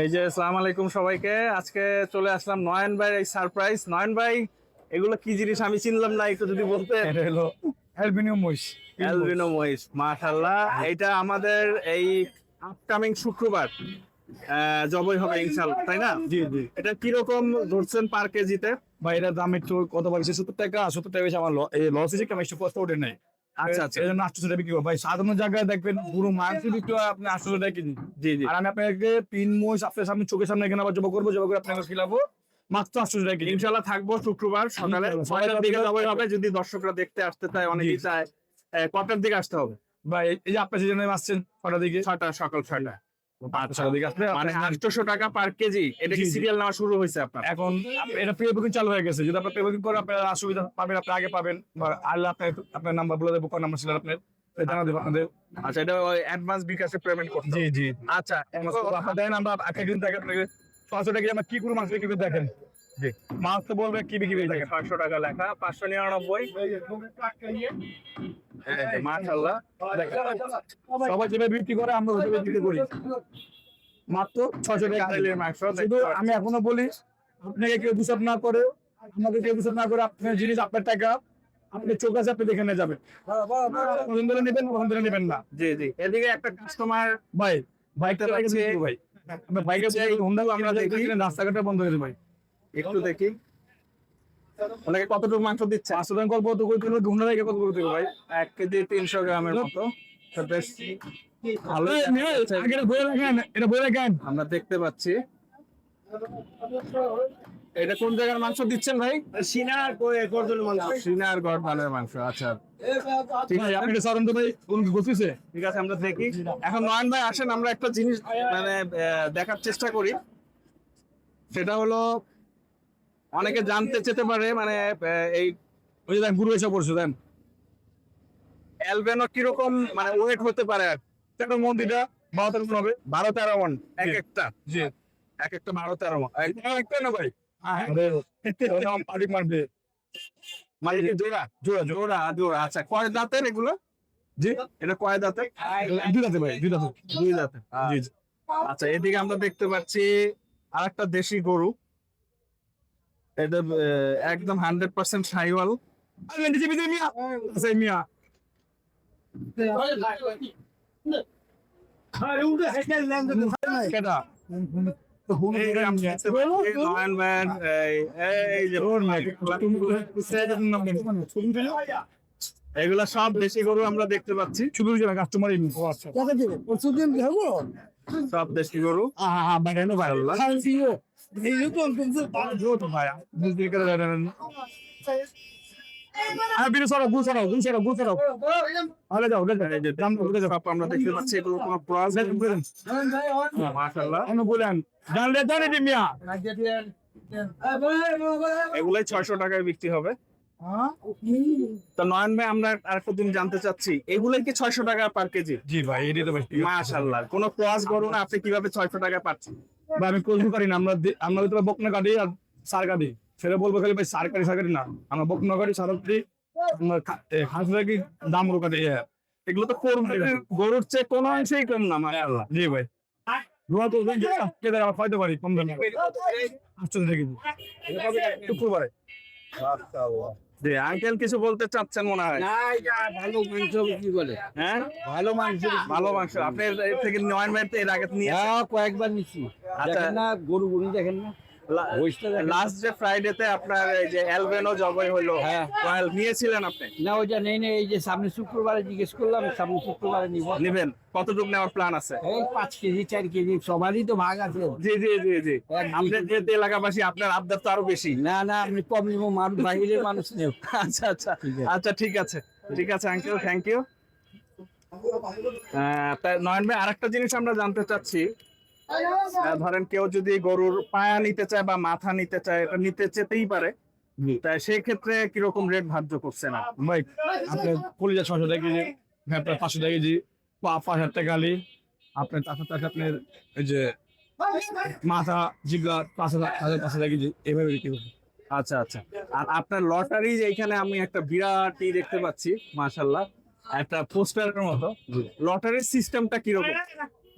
এই যে আসসালামু আলাইকুম সবাইকে। আজকে চলে আসলাম নয়ন ভাই এই সারপ্রাইজ নয়ন ভাই এগুলো কি জিনিস আমি চিনলাম না একটু যদি বলতে এটা হলো অ্যালবিনিয়াম মহিষ। অ্যালবিনো মহিষ মাশাআল্লাহ। এটা আমাদের এই আপকামিং শুক্রবার জবই হবে ইনশাআল্লাহ তাই না? জি জি। এটা কীরকম ধরছেন পার কেজিতে? ভাই এটার দাম একটু কত পাইছে সত্তর টাকা সত্তর টাকা বেশি আমার এই লস হয়েছে কেমন একশো কষ্ট ওঠে নেই। আচ্ছা আচ্ছা। এজন্য জন্য আটশো টাকা বিক্রি করব। ভাই সাধারণ জায়গায় দেখবেন পুরো মাংস বিক্রি হয় আপনি আটশো টাকা কেজি জি জি। আর আমি আপনাকে পিন মোষ আপনার সামনে চোখের সামনে এখানে আবার জবা করব জবা করে আপনাকে খিলাবো মাত্র আটশো টাকা কেজি ইনশাআল্লাহ থাকব শুক্রবার সকালে। ছয়টার দিকে যাব হবে যদি দর্শকরা দেখতে আসতে চায় অনেকেই চায় কটার দিকে আসতে হবে? ভাই এই- যে আপনার সেজন্য আসছেন ছটার দিকে? ছটা সকাল আসলে মানে আপনার- টাকা পার কেজি। এটা কি। সিরিয়াল নেওয়া শুরু হয়েছে আপনার? এখন এটা পে বুকিং চালু হয়ে গেছে। যদি আপনার বুকিং আপনার অসুবিধা পাবেন আপনি আগে পাবেন। আল্লাহ আপনার আপনার নাম্বার বলে দেবো কোন নাম্বার ছিল আপনার? জানা দেবো আপনাদের। আচ্ছা এটা অ্যাডভান্স বিকাশে পেমেন্ট করতে জি জি। আচ্ছা আপনার দেন আমরা একটা দিন থেকে আপনাকে ছশো টাকা আমরা কি করে বিক্রি করে দেখেন? মাছ তো বলবে কি বিক্রি করে দেখেন? ছয়শো টাকা লেখা পাঁচশো নিরানব্বই। মাশাল্লাহ সবাই যেভাবে বিক্রি করে আমরা ওইভাবে বিক্রি করি। মাত্র ছশো টাকা শুধু আমি এখনও বলি আপনাকে কেউ না করে আমাকে কেউ না করে আপনার জিনিস আপনার টাকা আপনি চোখ আছে আপনি দেখে নিয়ে যাবেন। হলে নেবেন নেবেন না। জি জি। এদিকে একটা কাস্টমার ভাই বাইকটা। ভাই? আমরা বাইকে হচ্ছে হোন্ডা আমরা রাস্তাঘাটটা বন্ধ হয়ে যায় ভাই। একটু দেখি। ওনাকে কতটুকু মাংস দিচ্ছে পাঁচশো টাকা ভাই? এক কেজি তিনশো গ্রামের মতো। তো বেশ। ভালো। আগে এটা বয়ে এটা বয়ে রাখেন। আমরা দেখতে পাচ্ছি। এটা কোন জায়গার মাংস দিচ্ছেন ভাই? সিনার গর্জনের মাংস। সিনার গড় ধানের মাংস আচ্ছা। ঠিক আছে আপনি সারন্ত ভাই কোন গছিছে ঠিক আছে আমরা দেখি। এখন নয়ন ভাই আসেন আমরা একটা জিনিস মানে আহ, দেখার চেষ্টা করি। সেটা হলো অনেকে জানতে চেতে পারে মানে এই ওই যে গুরু এসে পড়ছে দেন। অ্যালবেনো কীরকম মানে ওয়েট হতে পারে? তেরো মন্দিরটা বারো তেরো মন হবে? বারো তেরো মন এক একটা। জি। এক একটা বারো তেরো মন। এক- একটা না ভাই? পার্টি মারবে মানে কি জোড়া? জোড়া জোড়া। জোড়া জোড়া। আচ্ছা কয় দাঁতের এগুলো? জি? এটা কয় দাঁতের? দুই দাঁতে ভাই দুই দাঁতে দুই দাঁতের। জি জি। আচ্ছা এদিকে আমরা দেখতে পাচ্ছি আর একটা দেশি গরু। এটা একদম হান্ড্রেড পার্সেন্ট সাইওয়াল। মিয়া। মিয়া। এগুলা সব দেশি গরু আমরা দেখতে পাচ্ছি। শুধু কাস্টমার আচ্ছা। সব দেশি গরু। আমরা দেখতে পাচ্ছি এগুলো কোনো এগুলাই ছয়শো টাকায় বিক্রি হবে তো নয়ন ভাই আমরা আরেকটা দিন জানতে চাচ্ছি এগুলাই কি ছয়শো টাকা পার কেজি জি ভাই এটাই তো কোনো গরু না আপনি কীভাবে ছয়শো টাকা পাচ্ছেন? ভাই আমি করি না আমরা আমরা তো বকনা কাটি আর সার কাটি সেটা বলব খালি ভাই সার কাটি সার কাটি না। আমরা বকনা কাটি সার কাটি আমরা খা- এ, হাঁস রাখি দাম কাটি এগুলো তো গরুর চেয়ে কোনো অংশেই কম না মাশাআল্লাহ। জি ভাই। পারি কম দামে। আটশো জি আঙ্কেল কিছু বলতে চাচ্ছেন মনে হয়? ভালো মাংস কি বলে হ্যাঁ? ভালো মাংস ভালো মাংস। আপনি এর থেকে নয় মেয়ের তো এর আগে নিয়ে হ্যাঁ কয়েকবার নিচ্ছি। আচ্ছা। না গরু গরু দেখেন না। লাস্ট যে ফ্রাইডেতে আপনার এই যে অ্যালবেনো জবাই হলো হ্যাঁ। রয়্যাল নিয়েছিলেন আপনি? না ওইটা নেই এই যে সামনে শুক্রবারে জিজ্ঞেস করলাম সামনে শুক্রবারে নিব। নেবেন? কতটুকু নেওয়ার প্ল্যান আছে? এই পাঁচ কেজি চার কেজি সবারই তো ভাগ আছে। জি জি জি জি। আপনার যেহেতু এলাকাবাসী আপনার আবদার তো আরও বেশি। না না আপনি কম নিব মানুষ বাইরের মানুষ নেব আচ্ছা আচ্ছা। আচ্ছা ঠিক আছে। ঠিক আছে আঙ্কেল থ্যাংক ইউ নয়ন ভাই আরেকটা জিনিস আমরা জানতে চাচ্ছি। ধরেন কেউ যদি গরুর পায়া নিতে চায় বা মাথা নিতে চায় এটা নিতে চেতেই পারে। তাই সেই ক্ষেত্রে কীরকম রেট ধার্য করছেন? ভাই আপনার কলিজা ছশো টাকা কেজি ভ্যাপটা পাঁচশো টাকা কেজি পা পাঁচ হাজার টাকা আলি আপনার তার সাথে আপনার এই যে মাথা জিগা পাঁচ হাজার পাঁচ হাজার কেজি এভাবে বিক্রি করব আচ্ছা আচ্ছা। আর আপনার লটারি যে এখানে আমি একটা বিরাটই দেখতে পাচ্ছি মাশাল্লাহ একটা পোস্টারের মতো। লটারির সিস্টেমটা কীরকম?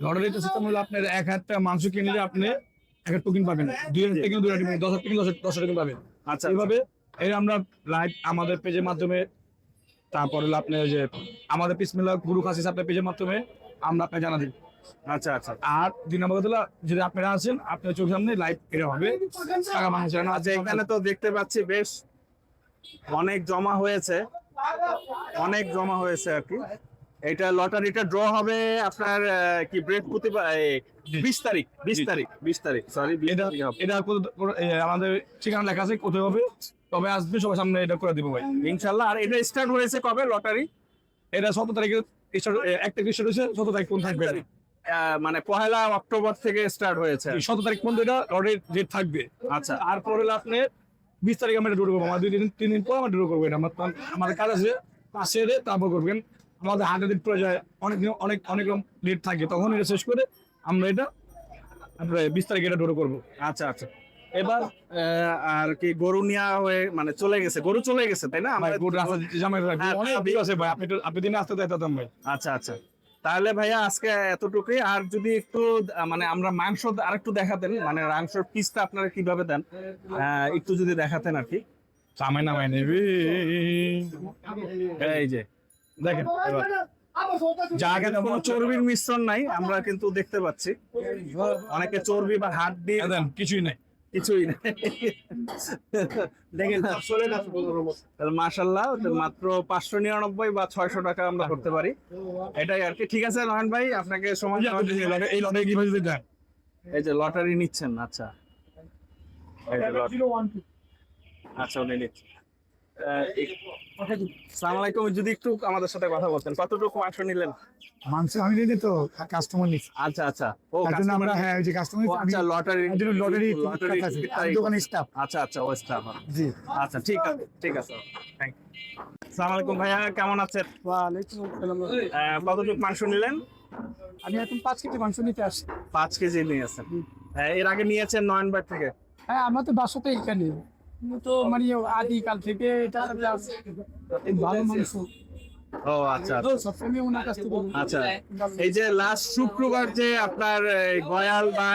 লটারিতে সিস্টেম হলো আপনার এক হাজার টাকা মাংস কিনলে আপনি একটা টোকেন পাবেন। দুই হাজার টাকা দুই হাজার দশ হাজার দশ দশ হাজার টাকা পাবেন। আচ্ছা এইভাবে এই আমরা লাইভ আমাদের পেজের মাধ্যমে তারপর হলো আপনার যে আমাদের পিসমিল্লা গুরু খাসি আপনার পেজের মাধ্যমে আমরা আপনাকে জানা দিই। আচ্ছা আচ্ছা। আর দুই নম্বর কথা যদি আপনারা আসেন আপনার চোখের সামনে লাইভ এটা হবে। টাকা মাংস আচ্ছা এখানে তো দেখতে পাচ্ছি বেশ অনেক জমা হয়েছে। অনেক জমা হয়েছে আর কি। এটা লটারিটা ড্র হবে আপনার কি বৃহস্পতিবার বিশ তারিখ বিশ। তারিখ বিশ তারিখ সরি এটা এটা আমাদের ঠিকানা লেখা আছে কোথায় হবে? তবে আসবে সবার সামনে এটা করে দিব ভাই। ইনশাল্লাহ আর এটা স্টার্ট হয়েছে কবে লটারি? এটা সতেরো তারিখে এক তারিখ স্টার্ট হয়েছে সতেরো তারিখ কোন থাকবে। মানে পহেলা অক্টোবর থেকে স্টার্ট হয়েছে। সতেরো তারিখ পর্যন্ত এটা লটারির ডেট থাকবে। আচ্ছা। তারপর হলো আপনি বিশ তারিখ আমরা ডুরো করব। আমার দুই দিন তিন দিন পর আমরা ডুরো করব এটা। আমার আমাদের কাজ আছে পাশে তারপর করবেন। আমাদের হাতে দিন পড়ে যায় অনেক অনেক অনেক রকম ডেট থাকে তখন এটা শেষ করে আমরা এটা আমরা এটা ডুরো করব। আচ্ছা আচ্ছা। এবার আর কি গরু নেওয়া হয়ে মানে চলে গেছে গরু চলে গেছে তাই না? ভাই আমাদের- গোটা রাস্তা জামাই হ্যাঁ, অনেক ভিড় আছে ভাই আপনি একটু- আপনি দিনে আসতে ভাই। আচ্ছা আচ্ছা। তাহলে ভাইয়া আজকে এতটুকুই আর যদি একটু মানে আমরা মাংস আরেকটু দেখাতেন মানে মাংসের পিসটা আপনারা কীভাবে দেন? আহ, একটু যদি দেখাতেন আর কি। জামাই নামাই নেবে। এই যে দেখেন জায়গাতে কোনো চর্বির মিশ্রণ নাই আমরা কিন্তু দেখতে পাচ্ছি। অনেকে চর্বি বা হাড্ডি এই দেন কিছুই নাই। কিছুই নেই। দেখেন মাসাল্লাহ মাত্র পাঁচশো নিরানব্বই বা ছয়শো টাকা আমরা করতে পারি। এটাই আর কি। ঠিক আছে রহন ভাই আপনাকে সময় এই কীভাবে এই যে লটারি নিচ্ছেন আচ্ছা। আচ্ছা উনি নিচ্ছেন সালাম আলাইকুম যদি একটু আমাদের সাথে কথা বলতেন। কতটুকু মাংস নিলেন? মাংস আমি দিই তো কাস্টমার নিচ্ছি আচ্ছা আচ্ছা। ও তার আমরা হ্যাঁ ওই যে কাস্টমার আচ্ছা লটারি লটারি লটারি দোকানের স্টাফ আচ্ছা আচ্ছা ও স্টাফ জি। আচ্ছা ঠিক আছে ঠিক আছে। থ্যাংক সালাম আলাইকুম ভাইয়া কেমন আছেন? আহ, কতটুকু মাংস নিলেন? আমি এখন পাঁচ কেজি মাংস নিতে আসছি। পাঁচ কেজি নিয়েছেন। আহ, এর আগে নিয়েছেন নয়নবার থেকে? হ্যাঁ আমরা তো বাসাতে এখানে। তো মানে আদিকাল থেকে এটা এই ভালো মাংস ও। আচ্ছা থেকে আচ্ছা এই যে লাস্ট শুক্রবার যে আপনার গয়াল বা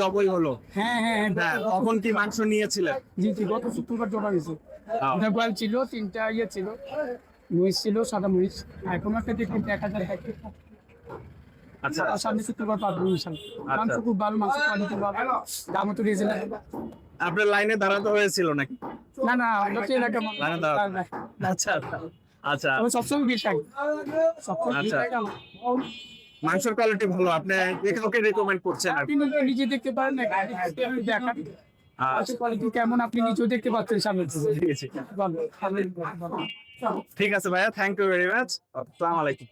জবই হলো। হ্যাঁ হ্যাঁ হ্যাঁ হ্যাঁ তখন কি মাংস নিয়েছিলেন? জি জি গত শুক্রবার গেছে ছিল তিনটা ইয়ে ছিল। ছিল সাদা মরিচ। এখন একটা দেখুন এক হাজার আচ্ছা। আর সামনে শুক্রবার পাবো ইনশাল্লাহ। মাংস আচ্ছা। খুব ভালো মাংস কোয়ালিটি ভালো। দামও তো রিজনেবল আপনার লাইনে দাঁড়াতে হয়েছিল নাকি? না না আমরা তো এলাকা লাইনে দাঁড়াতে আচ্ছা আচ্ছা আচ্ছা। আমি সবসময় ভিড় থাকি সবসময় ভিড় আচ্ছা। থাকি মাংসের কোয়ালিটি ভালো আপনি কাউকে রেকমেন্ড করছেন আপনি নিজে- দেখতে পারেন না আমি দেখান। আচ্ছা, কোয়ালিটি কেমন আপনি নিজেও দেখতে পাচ্ছেন সামনে। ঠিক আছে। ঠিক ভাইয়া থ্যাংক ইউ ভেরি মাচ আসসালামু আলাইকুম।